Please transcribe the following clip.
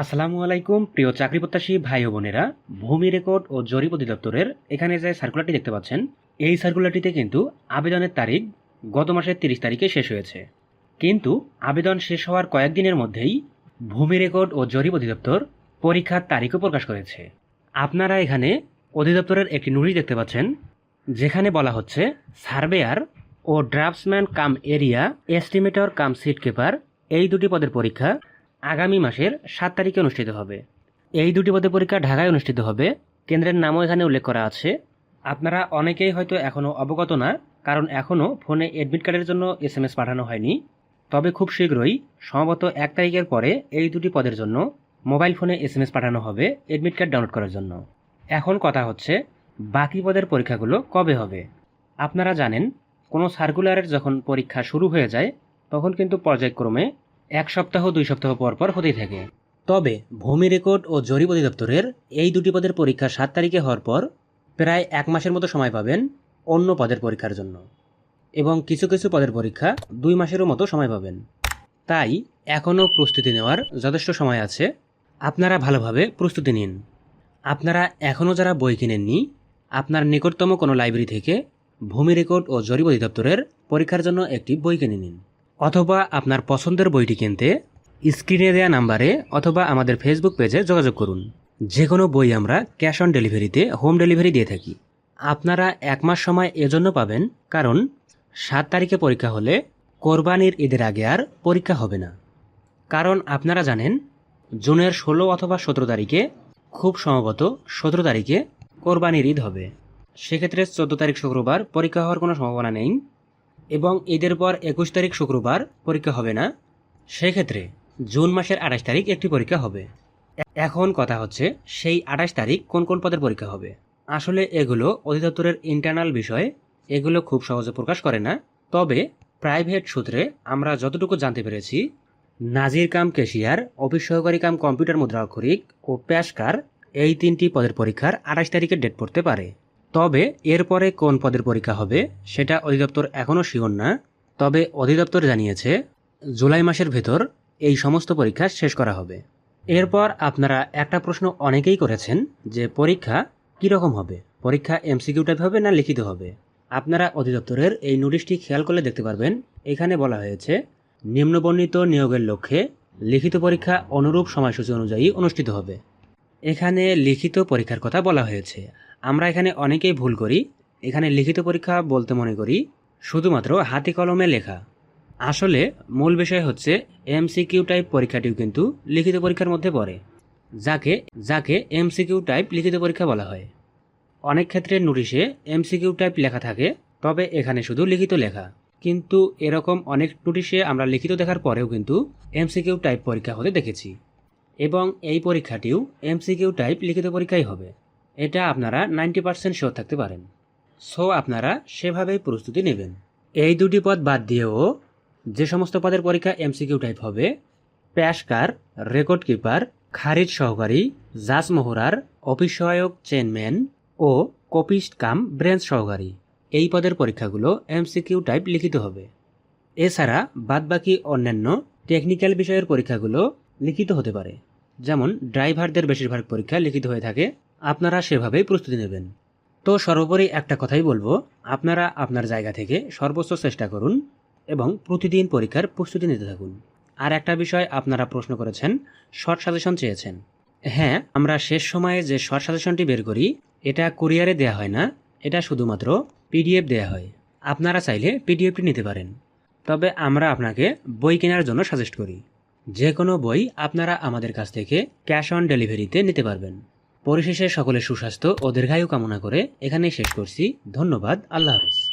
আসসালামু আলাইকুম, প্রিয় চাকরি প্রত্যাশী ভাই ও বোনেরা। ভূমি রেকর্ড ও জরিপ অধিদপ্তরের এখানে যে সার্কুলারটি দেখতে পাচ্ছেন, এই সার্কুলারটিতে কিন্তু আবেদনের তারিখ গত মাসের তিরিশ তারিখে শেষ হয়েছে। কিন্তু আবেদন শেষ হওয়ার কয়েকদিনের মধ্যেই ভূমি রেকর্ড ও জরিপ অধিদপ্তর পরীক্ষার তারিখও প্রকাশ করেছে। আপনারা এখানে অধিদপ্তরের একটি নোটিশ দেখতে পাচ্ছেন, যেখানে বলা হচ্ছে, সার্ভেয়ার ও draftsman cum area, estimator cum seat keeper এই দুটি পদের পরীক্ষা আগামী মাসের সাত তারিখে অনুষ্ঠিত হবে। এই দুটি পদের পরীক্ষা ঢাকায় অনুষ্ঠিত হবে। কেন্দ্রের নামও এখানে উল্লেখ করা আছে। আপনারা অনেকেই হয়তো এখনও অবগত না, কারণ এখনও ফোনে অ্যাডমিট কার্ডের জন্য এস এম এস পাঠানো হয়নি। তবে খুব শীঘ্রই, সম্ভবত এক তারিখের পরে এই দুটি পদের জন্য মোবাইল ফোনে এস এম এস পাঠানো হবে অ্যাডমিট কার্ড ডাউনলোড করার জন্য। এখন কথা হচ্ছে, বাকি পদের পরীক্ষাগুলো কবে হবে? আপনারা জানেন, কোনো সার্কুলারের যখন পরীক্ষা শুরু হয়ে যায়, তখন কিন্তু পর্যায়ক্রমে এক সপ্তাহ, দুই সপ্তাহ পর পর হতেই থাকে। তবে ভূমি রেকর্ড ও জরিপ অধিদপ্তরের এই দুটি পদের পরীক্ষা সাত তারিখে হওয়ার পর প্রায় এক মাসের মতো সময় পাবেন অন্য পদের পরীক্ষার জন্য। এবং কিছু কিছু পদের পরীক্ষা দুই মাসেরও মতো সময় পাবেন। তাই এখনও প্রস্তুতি নেওয়ার যথেষ্ট সময় আছে। আপনারা ভালোভাবে প্রস্তুতি নিন। আপনারা এখনও যারা বই কিনেননি, আপনার নিকটতম কোনো লাইব্রেরি থেকে ভূমি রেকর্ড ও জরিপ অধিদপ্তরের পরীক্ষার জন্য একটি বই কিনে নিন। অথবা আপনার পছন্দের বইটি কিনতে স্ক্রিনে দেওয়া নাম্বারে অথবা আমাদের ফেসবুক পেজে যোগাযোগ করুন। যে কোনো বই আমরা ক্যাশ অন ডেলিভারিতে, হোম ডেলিভারি দিয়ে থাকি। আপনারা এক মাস সময় এজন্য পাবেন, কারণ সাত তারিখে পরীক্ষা হলে কোরবানির ঈদের আগে আর পরীক্ষা হবে না। কারণ আপনারা জানেন, জুনের ষোলো অথবা সতেরো তারিখে, খুব সম্ভবত সতেরো তারিখে কোরবানির ঈদ হবে। সেক্ষেত্রে চোদ্দ তারিখ শুক্রবার পরীক্ষা হওয়ার কোনো সম্ভাবনা নেই। এবং ঈদের পর একুশ তারিখ শুক্রবার পরীক্ষা হবে না। সেক্ষেত্রে জুন মাসের আঠাশ তারিখ একটি পরীক্ষা হবে। এখন কথা হচ্ছে, সেই আঠাশ তারিখ কোন কোন পদের পরীক্ষা হবে? আসলে এগুলো অধিদপ্তরের ইন্টারনাল বিষয়, এগুলো খুব সহজে প্রকাশ করে না। তবে প্রাইভেট সূত্রে আমরা যতটুকু জানতে পেরেছি, নাজির কাম কেশিয়ার, অফিস সহকারী কাম কম্পিউটার মুদ্রাক্ষরিক ও প্যাসকার এই তিনটি পদের পরীক্ষার আঠাশ তারিখে ডেট পড়তে পারে। তবে এরপরে কোন পদের পরীক্ষা হবে সেটা অধিদপ্তর এখনও শিওর না। তবে অধিদপ্তর জানিয়েছে, জুলাই মাসের ভেতর এই সমস্ত পরীক্ষা শেষ করা হবে। এরপর আপনারা একটা প্রশ্ন অনেকেই করেছেন যে পরীক্ষা কীরকম হবে? পরীক্ষা এমসিকিউ টাইপ হবে না লিখিত হবে? আপনারা অধিদপ্তরের এই নোটিশটি খেয়াল করলে দেখতে পারবেন। এখানে বলা হয়েছে, নিম্নবর্ণিত নিয়োগের লক্ষ্যে লিখিত পরীক্ষা অনুরূপ সময়সূচি অনুযায়ী অনুষ্ঠিত হবে। এখানে লিখিত পরীক্ষার কথা বলা হয়েছে। আমরা এখানে অনেকেই ভুল করি। এখানে লিখিত পরীক্ষা বলতে মনে করি, শুধুমাত্র হাতে কলমে লেখা। আসলে মূল বিষয় হচ্ছে এমসিকিউ টাইপ পরীক্ষাটিও কিন্তু লিখিত পরীক্ষার মধ্যে পড়ে, যাকে যাকে এমসিকিউ টাইপ লিখিত পরীক্ষা বলা হয়। অনেক ক্ষেত্রে নোটিশে এমসিকিউ টাইপ লেখা থাকে, তবে এখানে শুধু লিখিত লেখা। কিন্তু এরকম অনেক নোটিশে আমরা লিখিত দেখার পরেও কিন্তু এমসিকিউ টাইপ পরীক্ষা হতে দেখেছি। এবং এই পরীক্ষাটিও এমসিকিউ টাইপ লিখিত পরীক্ষাই হবে। এটা আপনারা নাইনটি পার্সেন্ট শিওর থাকতে পারেন। সো আপনারা সেভাবেই প্রস্তুতি নেবেন। এই দুটি পদ বাদ দিয়েও যে সমস্ত পদের পরীক্ষা এমসিকিউ টাইপ হবে প্যাসকার রেকর্ড কিপার খারিজ সহকারী জাজ মোহরার অফিস সহায়ক চেনম্যান ও কপিস্ট কাম ব্রেঞ্চ সহকারী এই পদের পরীক্ষাগুলো এমসিকিউ টাইপ লিখিত হবে। এছাড়া বাদবাকি অন্যান্য টেকনিক্যাল বিষয়ের পরীক্ষাগুলো লিখিত হতে পারে। যেমন ড্রাইভারদের বেশিরভাগ পরীক্ষা লিখিত হয়ে থাকে। আপনারা সেভাবেই প্রস্তুতি নেবেন। তো সর্বোপরি একটা কথাই বলব, আপনারা আপনার জায়গা থেকে সর্বোচ্চ চেষ্টা করুন এবং প্রতিদিন পরীক্ষার প্রস্তুতি নিতে থাকুন। আর একটা বিষয় আপনারা প্রশ্ন করেছেন, শর্ট সাজেশন চেয়েছেন। হ্যাঁ আমরা শেষ সময়ে যে শর্ট সাজেশনটি বের করি, এটা কুরিয়ারে দেয়া হয় না, এটা শুধুমাত্র পিডিএফ দেয়া হয়। আপনারা চাইলে পিডিএফটি নিতে পারেন। তবে আমরা আপনাকে বই কেনার জন্য সাজেস্ট করি। যে কোনো বই আপনারা আমাদের কাছ থেকে ক্যাশ অন ডেলিভারিতে নিতে পারবেন। পরিশেষে সকলের সুস্বাস্থ্য ও দীর্ঘায়ু কামনা করে এখানেই শেষ করছি। ধন্যবাদ। আল্লাহ হাফিজ।